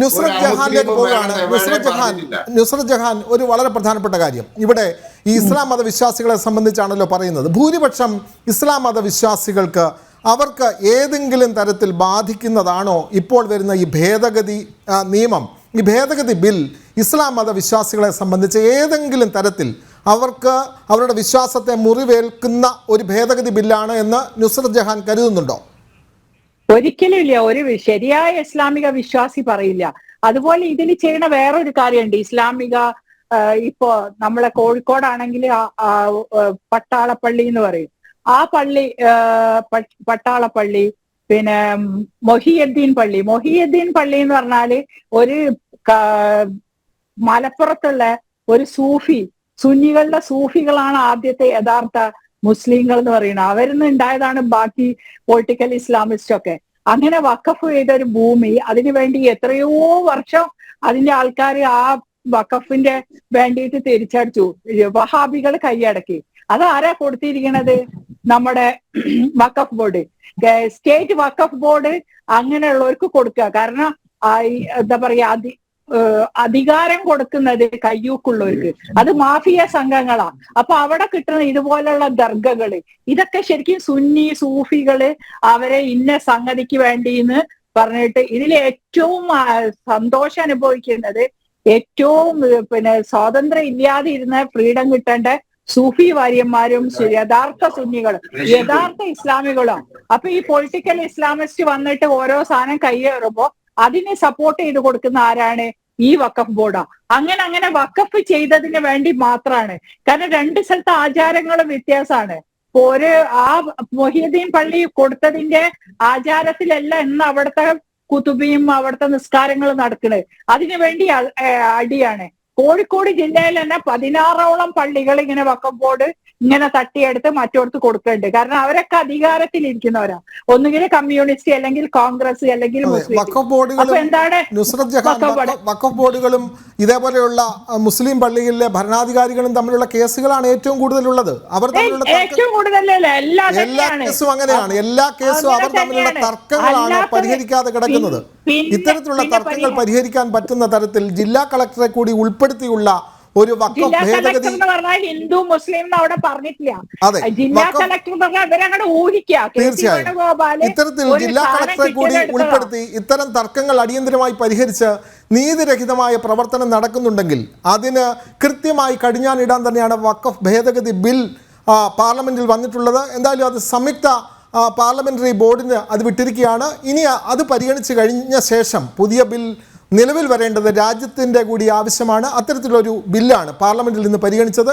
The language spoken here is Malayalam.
നുസ്രത് ജഹാന്റെ ജഹാനിലേക്ക് പോവുകയാണ്. നുസ്രത് ജഹാൻ. നുസ്രത് ജഹാൻ ഒരു വളരെ പ്രധാനപ്പെട്ട കാര്യം. ഇവിടെ ഈ ഇസ്ലാം മതവിശ്വാസികളെ സംബന്ധിച്ചാണല്ലോ പറയുന്നത്. ഭൂരിപക്ഷം ഇസ്ലാം മതവിശ്വാസികൾക്ക് അവർക്ക് ഏതെങ്കിലും തരത്തിൽ ബാധിക്കുന്നതാണോ ഇപ്പോൾ വരുന്ന ഈ ഭേദഗതി നിയമം. ഈ ഭേദഗതി ബിൽ ഇസ്ലാം മതവിശ്വാസികളെ സംബന്ധിച്ച് ഏതെങ്കിലും തരത്തിൽ അവർക്ക് അവരുടെ വിശ്വാസത്തെ മുറിവേൽക്കുന്ന ഒരു ഭേദഗതി ബില്ലാണ് എന്ന് നുസ്രത് ജഹാൻ കരുതുന്നുണ്ടോ? ഒരിക്കലും ഇല്ല. ഒരു ശരിയായ ഇസ്ലാമിക വിശ്വാസി പറയില്ല. അതുപോലെ ഇതിന് ചെയ്യുന്ന വേറൊരു കാര്യമുണ്ട്. ഇസ്ലാമിക ഇപ്പോ നമ്മളെ കോഴിക്കോടാണെങ്കിൽ പട്ടാളപ്പള്ളി എന്ന് പറയും. ആ പള്ളി പട്ടാളപ്പള്ളി പിന്നെ മൊഹിയുദ്ദീൻ പള്ളി. മൊഹിയദ്ദീൻ പള്ളി എന്ന് പറഞ്ഞാൽ ഒരു മലപ്പുറത്തുള്ള ഒരു സൂഫി സുന്നികളുടെ സൂഫികളാണ് ആദ്യത്തെ യഥാർത്ഥ മുസ്ലിങ്ങൾ എന്ന് പറയുന്നത്. അവരിൽ നിന്ന് ഉണ്ടായതാണ് ബാക്കി പൊളിറ്റിക്കൽ ഇസ്ലാമിസ്റ്റ് ഒക്കെ. അങ്ങനെ വക്കഫ് ചെയ്ത ഒരു ഭൂമി അതിനുവേണ്ടി എത്രയോ വർഷം അതിന്റെ ആൾക്കാർ ആ വക്കഫിന്റെ വേണ്ടിയിട്ട് തിരിച്ചടിച്ചു. വഹാബികൾ കൈയടക്കി. അത് ആരാ കൊടുത്തിരിക്കണത്? നമ്മുടെ Waqf board. State Waqf board അങ്ങനെയുള്ളവർക്ക് കൊടുക്കുക. കാരണം എന്താ പറയാ അധികാരം കൊടുക്കുന്നത് കയ്യൂക്കുള്ളവർക്ക്. അത് മാഫിയ സംഘങ്ങളാ. അപ്പൊ അവിടെ കിട്ടുന്ന ഇതുപോലുള്ള ദർഗകൾ ഇതൊക്കെ ശരിക്കും സുന്നി സൂഫികൾ അവരെ ഇന്ന സംഗതിക്ക് വേണ്ടിന്ന് പറഞ്ഞിട്ട് ഇതിൽ ഏറ്റവും സന്തോഷം അനുഭവിക്കുന്നത് ഏറ്റവും പിന്നെ സ്വാതന്ത്ര്യം ഇല്ലാതെ ഇരുന്ന ഫ്രീഡം കിട്ടേണ്ട സൂഫി വാര്യന്മാരും യഥാർത്ഥ സുന്നികളും യഥാർത്ഥ ഇസ്ലാമികളും. അപ്പൊ ഈ പൊളിറ്റിക്കൽ ഇസ്ലാമിസ്റ്റ് വന്നിട്ട് ഓരോ സാധനം കയ്യേറുമ്പോ അതിനെ സപ്പോർട്ട് ചെയ്ത് കൊടുക്കുന്ന ആരാണ്? ഈ വക്കഫ് ബോർഡാ. അങ്ങനെ അങ്ങനെ വക്കഫ് ചെയ്തതിന് വേണ്ടി മാത്രമാണ് കാരണം രണ്ട് സ്ഥലത്ത് ആചാരങ്ങളും വ്യത്യാസമാണ് ഒരു ആ മൊഹീദ്ദീൻ പള്ളി കൊടുത്തതിന്റെ ആചാരത്തിലല്ല ഇന്ന് അവിടുത്തെ കുത്തുബിയും അവിടുത്തെ നിസ്കാരങ്ങളും നടക്കുന്നത് അതിനു വേണ്ടി അടിയാണ്. കോഴിക്കോട് ജില്ലയിൽ തന്നെ പതിനാറോളം പള്ളികൾ ഇങ്ങനെ വക്കം ബോർഡ് ഇങ്ങനെ തട്ടിയെടുത്ത് മറ്റോടത്ത് കൊടുക്കുന്നുണ്ട് കാരണം അവരൊക്കെ അധികാരത്തിൽ ഇരിക്കുന്നവരാ ഒന്നുകിൽ കമ്മ്യൂണിസ്റ്റ് അല്ലെങ്കിൽ കോൺഗ്രസ് അല്ലെങ്കിൽ അപ്പൊ ബോർഡുകളും ഇതേപോലെയുള്ള മുസ്ലിം പള്ളികളിലെ ഭരണാധികാരികളും തമ്മിലുള്ള കേസുകളാണ് ഏറ്റവും കൂടുതലുള്ളത്. അവർ തമ്മിലുള്ള ഏറ്റവും കൂടുതലല്ല എല്ലാ കേസും അങ്ങനെയാണ്. എല്ലാ കേസും അവർ തമ്മിലുള്ള തർക്കങ്ങളാണ് പരിഹരിക്കാതെ കിടക്കുന്നത്. ഇത്തരത്തിലുള്ള തർക്കങ്ങൾ പരിഹരിക്കാൻ പറ്റുന്ന തരത്തിൽ ജില്ലാ കളക്ടറെ കൂടി ഉൾപ്പെടുത്തിയുള്ള ഒരു ഭേദഗതി ഹിന്ദു മുസ്ലിം അവിടെ പറഞ്ഞിട്ടില്ല. ജില്ലാ കളക്ടർ ഊഹിക്കുക. തീർച്ചയായും. ഇത്തരത്തിൽ ജില്ലാ കളക്ടറെ കൂടി ഉൾപ്പെടുത്തി ഇത്തരം തർക്കങ്ങൾ അടിയന്തരമായി പരിഹരിച്ച് നീതിരഹിതമായ പ്രവർത്തനം നടക്കുന്നുണ്ടെങ്കിൽ അതിന് കൃത്യമായി കടിഞ്ഞാണിടാൻ തന്നെയാണ് വക്കഫ് ഭേദഗതി ബിൽ പാർലമെന്റിൽ വന്നിട്ടുള്ളത്. എന്തായാലും അത് സംയുക്ത ആ, പാർലമെന്ററി ബോർഡിന് അത് വിട്ടിരിക്കുകയാണ്. ഇനി അത് പരിഗണിച്ച് കഴിഞ്ഞ ശേഷം പുതിയ ബിൽ നിലവിൽ വരേണ്ടത് രാജ്യത്തിന്റെ കൂടി ആവശ്യമാണ്. അത്തരത്തിലൊരു ബില്ലാണ് പാർലമെന്റിൽ നിന്ന് പരിഗണിച്ചത്.